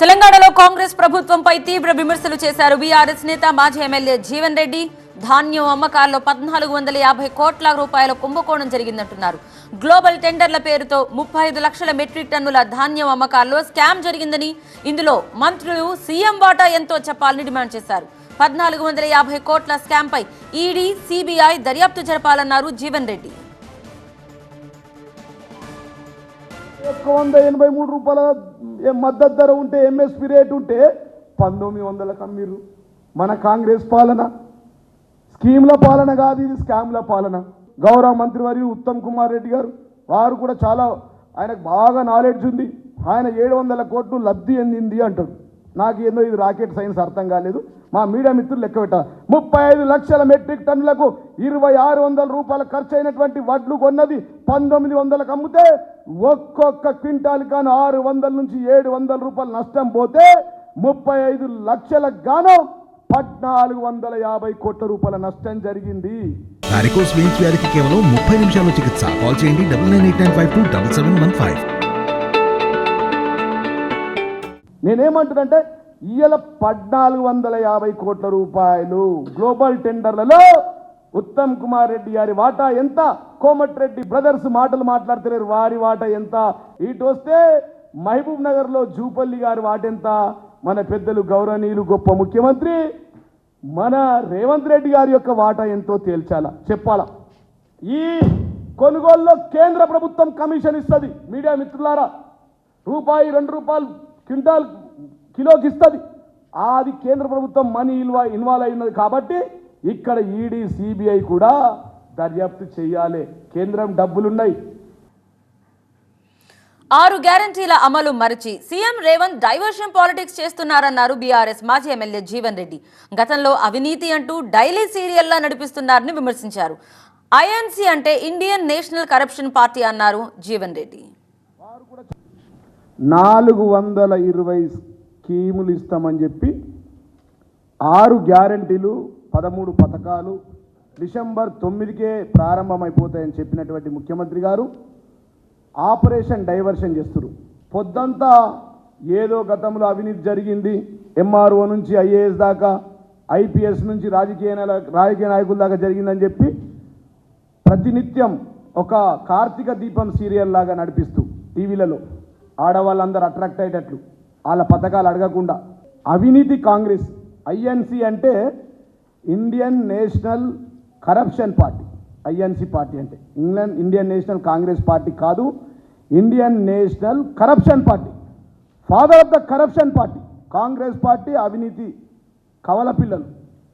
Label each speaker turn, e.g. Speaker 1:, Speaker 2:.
Speaker 1: తెలంగాణలో కాంగ్రెస్ ప్రభుత్వంపై తీవ్ర విమర్శలు చేశారు బీఆర్ఎస్ నేత మాజీ ఎమ్మెల్యే జీవన్ రెడ్డి. ధాన్యం అమ్మకాల్లో పద్నాలుగు వందల యాభై కోట్ల రూపాయల కుంభకోణం జరిగిందంటున్నారు. గ్లోబల్ టెండర్ల పేరుతో ముప్పై ఐదు లక్షల మెట్రిక్ టన్నుల ధాన్యం అమ్మకాల్లో స్కామ్ జరిగిందని ఇందులో మంత్రులు సీఎం వాటా ఎంతో చెప్పాలని డిమాండ్ చేశారు. పద్నాలుగు వందల యాభై కోట్ల స్కామ్పై ఈడీ సిబిఐ దర్యాప్తు జరపాలన్నారు జీవన్ రెడ్డి.
Speaker 2: ఒక్క వంద ఎనభై మూడు రూపాయల మద్దతు ధర ఉంటే ఎంఎస్పి రేటు ఉంటే పంతొమ్మిది వందలకు అమ్మిర్రు మన కాంగ్రెస్ పాలన. స్కీమ్ల పాలన కాదు ఇది స్కామ్ల పాలన. గౌరవ మంత్రి వారి ఉత్తమ్ కుమార్ రెడ్డి గారు వారు కూడా చాలా ఆయనకు బాగా నాలెడ్జ్ ఉంది. ఆయన ఏడు వందల కోట్లు లబ్ధి ఎందింది అంటాడు నాకు ఏందో ఇది రాకెట్ సైన్స్ అర్థం కాలేదు. మా మీడియా మిత్రులు లెక్క పెట్టారు. ముప్పై ఐదు లక్షల మెట్రిక్ టన్నులకు ఇరవై ఆరు వందల రూపాయలు ఖర్చు అయినటువంటి వడ్లు కొన్నది పంతొమ్మిది వందలకు అమ్మితే ఒక్కొక్క క్వింటాల్ కాను ఆరు వందల నుంచి ఏడు వందల రూపాయలు నష్టం పోతే ముప్పై ఐదు లక్షలకు గాను పద్నాలుగు వందల యాభై కోట్ల రూపాయల నష్టం జరిగింది.
Speaker 3: వారికోస్ వెయిన్స్ వ్యాధికి కేవలం ముప్పై నిమిషాల్లో చికిత్స. కాల్ చేయండి double nine eight nine five two double seven one five.
Speaker 2: నేనేమంటున్నంటే ఇయ్యాల పద్నాలుగు వందల యాభై కోట్ల రూపాయలు గ్లోబల్ టెండర్లలో ఉత్తమ్ కుమార్ రెడ్డి గారి వాటా ఎంత? కోమటిరెడ్డి బ్రదర్స్ మాటలు మాట్లాడుతున్నారు వారి వాటా ఎంత? ఇటు వస్తే మహబూబ్ నగర్లో జూపల్లి గారి వాట ఎంత? మన పెద్దలు గౌరవనీయులు గొప్ప ముఖ్యమంత్రి మన రేవంత్ రెడ్డి గారి యొక్క వాటా ఎంతో తేల్చాలా. చెప్పాలా? ఈ కొనుగోలులో కేంద్ర ప్రభుత్వం కమిషన్ ఇస్తుంది. మీడియా మిత్రులారా రూపాయి రెండు రూపాయలు క్వింటాల్ కిలోకి ఇస్తుంది. అది కేంద్ర ప్రభుత్వం మనీ ఇల్వా ఇన్వాల్వ్ అయినది కాబట్టి ఇక్కడ ఈడీ సిబిఐ కూడా దర్యాప్తు చేయాలి. కేంద్రం డబ్బులున్నాయి.
Speaker 1: ఆరు గ్యారంటీల అమలు మరచి సీఎం రేవంత్ డైవర్షన్ పాలిటిక్స్ చేస్తున్నారన్నారు బీఆర్ఎస్ మాజీ ఎమ్మెల్యే జీవన్ రెడ్డి. గతంలో అవినీతి అంటూ డైలీ సీరియల్లా నడిపిస్తున్నారని విమర్శించారు. ఐఎన్సీ అంటే ఇండియన్ నేషనల్ కరప్షన్ పార్టీ అన్నారు జీవన్ రెడ్డి.
Speaker 2: నాలుగు వందల ఇరవై స్కీములు ఇస్తామని చెప్పి ఆరు గ్యారంటీలు పదమూడు పథకాలు డిసెంబర్ తొమ్మిదికే ప్రారంభమైపోతాయని చెప్పినటువంటి ముఖ్యమంత్రి గారు ఆపరేషన్ డైవర్షన్ చేస్తున్నారు పొద్దంతా ఏదో గతంలో అవినీతి జరిగింది ఎంఆర్ఓ నుంచి ఐఏఎస్ దాకా ఐపీఎస్ నుంచి రాజకీయ రాజకీయ నాయకుల దాకా జరిగిందని చెప్పి ప్రతినిత్యం ఒక కార్తీక దీపం సీరియల్ లాగా నడిపిస్తూ టీవీలలో ఆడవాళ్ళందరూ అట్రాక్ట్ అయ్యేటట్లు. వాళ్ళ పథకాలు అడగకుండా. అవినీతి కాంగ్రెస్ ఐఎన్సి అంటే Indian National Corruption party INC party అంటే. England Indian National Congress party కాదు Indian National Corruption party father of the corruption party Congress party అవినీతి కవల పిల్లలు